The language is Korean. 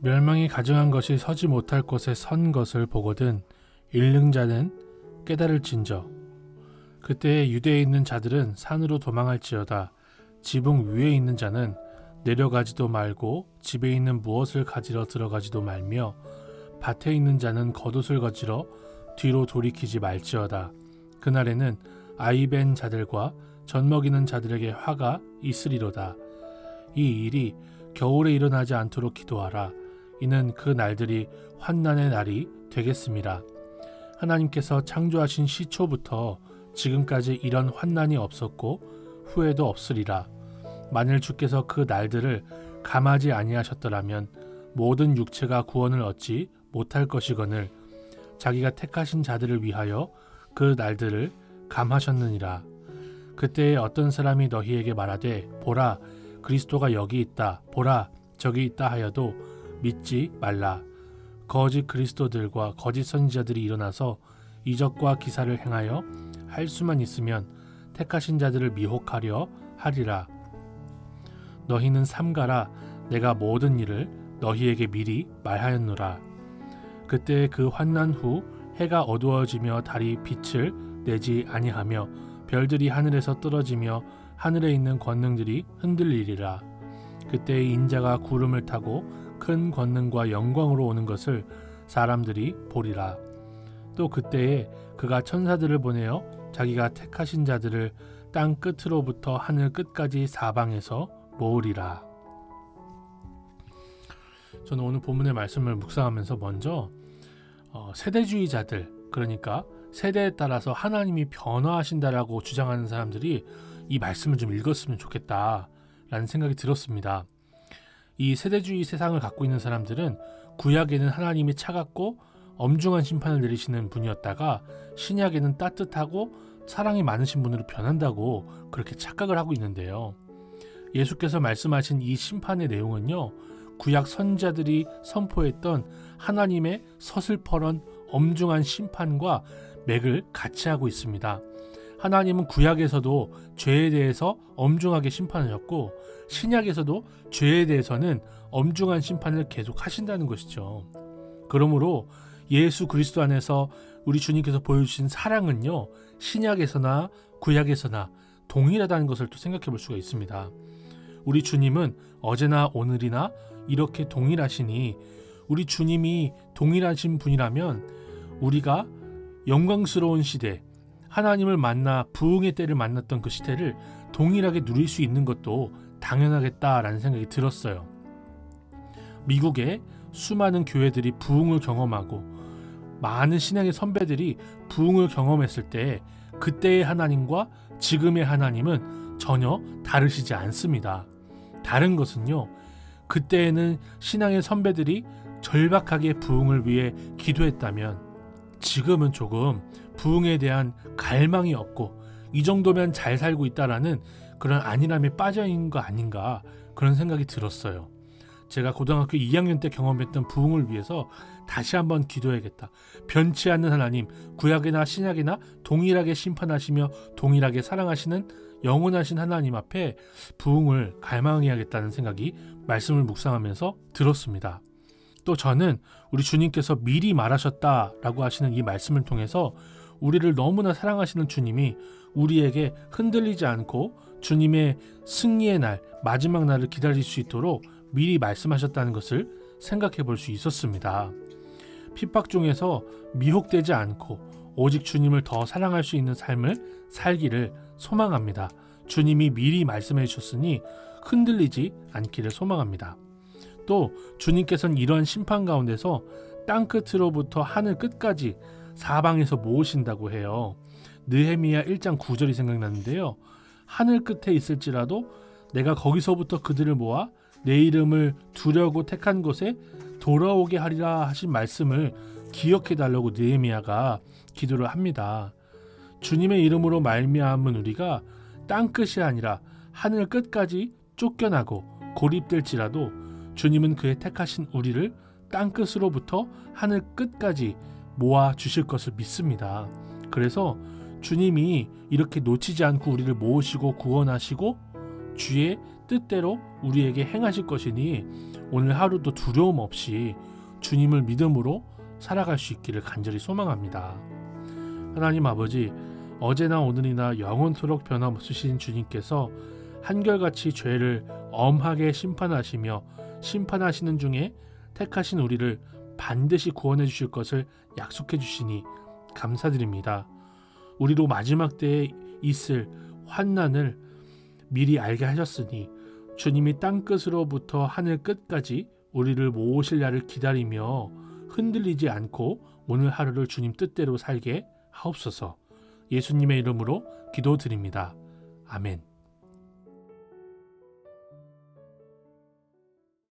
멸망이 가증한 것이 서지 못할 곳에 선 것을 보거든 일능 자는 깨달을진저. 그때에 유대에 있는 자들은 산으로 도망할지어다. 지붕 위에 있는 자는 내려가지도 말고 집에 있는 무엇을 가지러 들어가지도 말며 밭에 있는 자는 겉옷을 거지러 뒤로 돌이키지 말지어다. 그날에는 아이벤 자들과 젖먹이는 자들에게 화가 있으리로다. 이 일이 겨울에 일어나지 않도록 기도하라 이는 그 날들이 환난의 날이 되겠습니다. 하나님께서 창조하신 시초부터 지금까지 이런 환난이 없었고 후에도 없으리라. 만일 주께서 그 날들을 감하지 아니하셨더라면 모든 육체가 구원을 얻지 못할 것이거늘 자기가 택하신 자들을 위하여 그 날들을 감하셨느니라. 그때에 어떤 사람이 너희에게 말하되 보라 그리스도가 여기 있다 보라 저기 있다 하여도 믿지 말라. 거짓 그리스도들과 거짓 선지자들이 일어나서 이적과 기사를 행하여 할 수만 있으면 택하신 자들을 미혹하려 하리라. 너희는 삼가라 내가 모든 일을 너희에게 미리 말하였노라. 그때 그 환난 후 해가 어두워지며 달이 빛을 내지 아니하며 별들이 하늘에서 떨어지며 하늘에 있는 권능들이 흔들리리라. 그때 인자가 구름을 타고 큰 권능과 영광으로 오는 것을 사람들이 보리라. 또 그때에 그가 천사들을 보내어 자기가 택하신 자들을 땅 끝으로부터 하늘 끝까지 사방에서 모으리라. 저는 오늘 본문의 말씀을 묵상하면서 먼저 어, 세대주의자들 그러니까 세대에 따라서 하나님이 변화하신다라고 주장하는 사람들이 이 말씀을 좀 읽었으면 좋겠다라는 생각이 들었습니다. 이 세대주의 세상을 갖고 있는 사람들은 구약에는 하나님이 차갑고 엄중한 심판을 내리시는 분이었다가 신약에는 따뜻하고 사랑이 많으신 분으로 변한다고 그렇게 착각을 하고 있는데요. 예수께서 말씀하신 이 심판의 내용은요. 구약 선자들이 선포했던 하나님의 서슬퍼런 엄중한 심판과 맥을 같이 하고 있습니다. 하나님은 구약에서도 죄에 대해서 엄중하게 심판하셨고 신약에서도 죄에 대해서는 엄중한 심판을 계속 하신다는 것이죠. 그러므로 예수 그리스도 안에서 우리 주님께서 보여주신 사랑은요 신약에서나 구약에서나 동일하다는 것을 또 생각해 볼 수가 있습니다. 우리 주님은 어제나 오늘이나 이렇게 동일하시니 우리 주님이 동일하신 분이라면 우리가 영광스러운 시대 하나님을 만나 부흥의 때를 만났던 그 시대를 동일하게 누릴 수 있는 것도 당연하겠다라는 생각이 들었어요. 미국의 수많은 교회들이 부흥을 경험하고 많은 신앙의 선배들이 부흥을 경험했을 때 그때의 하나님과 지금의 하나님은 전혀 다르시지 않습니다. 다른 것은요. 그때에는 신앙의 선배들이 절박하게 부흥을 위해 기도했다면 지금은 조금 부흥에 대한 갈망이 없고 이 정도면 잘 살고 있다라는 그런 안일함에 빠져 있는 거 아닌가 그런 생각이 들었어요. 제가 고등학교 2학년 때 경험했던 부흥을 위해서 다시 한번 기도해야겠다. 변치 않는 하나님, 구약이나 신약이나 동일하게 심판하시며 동일하게 사랑하시는 영원하신 하나님 앞에 부흥을 갈망해야겠다는 생각이 말씀을 묵상하면서 들었습니다. 또 저는 우리 주님께서 미리 말하셨다라고 하시는 이 말씀을 통해서 우리를 너무나 사랑하시는 주님이 우리에게 흔들리지 않고 주님의 승리의 날, 마지막 날을 기다릴 수 있도록 미리 말씀하셨다는 것을 생각해 볼 수 있었습니다. 핍박 중에서 미혹되지 않고 오직 주님을 더 사랑할 수 있는 삶을 살기를 소망합니다. 주님이 미리 말씀해 주셨으니 흔들리지 않기를 소망합니다. 또 주님께서는 이러한 심판 가운데서 땅 끝으로부터 하늘 끝까지 사방에서 모으신다고 해요. 느헤미야 1장 9절이 생각나는데요. 하늘 끝에 있을지라도 내가 거기서부터 그들을 모아 내 이름을 두려고 택한 곳에 돌아오게 하리라 하신 말씀을 기억해 달라고 느헤미야가 기도를 합니다. 주님의 이름으로 말미암은 우리가 땅 끝이 아니라 하늘 끝까지 쫓겨나고 고립될지라도 주님은 그의 택하신 우리를 땅 끝으로부터 하늘 끝까지 모아 주실 것을 믿습니다. 그래서 주님이 이렇게 놓치지 않고 우리를 모으시고 구원하시고 주의 뜻대로 우리에게 행하실 것이니 오늘 하루도 두려움 없이 주님을 믿음으로 살아갈 수 있기를 간절히 소망합니다. 하나님 아버지, 어제나 오늘이나 영원토록 변함없으신 주님께서 한결같이 죄를 엄하게 심판하시며 심판하시는 중에 택하신 우리를 반드시 구원해 주실 것을 약속해 주시니 감사드립니다. 우리도 마지막 때에 있을 환난을 미리 알게 하셨으니 주님이 땅 끝으로부터 하늘 끝까지 우리를 모으실 날을 기다리며 흔들리지 않고 오늘 하루를 주님 뜻대로 살게 하옵소서. 예수님의 이름으로 기도드립니다. 아멘.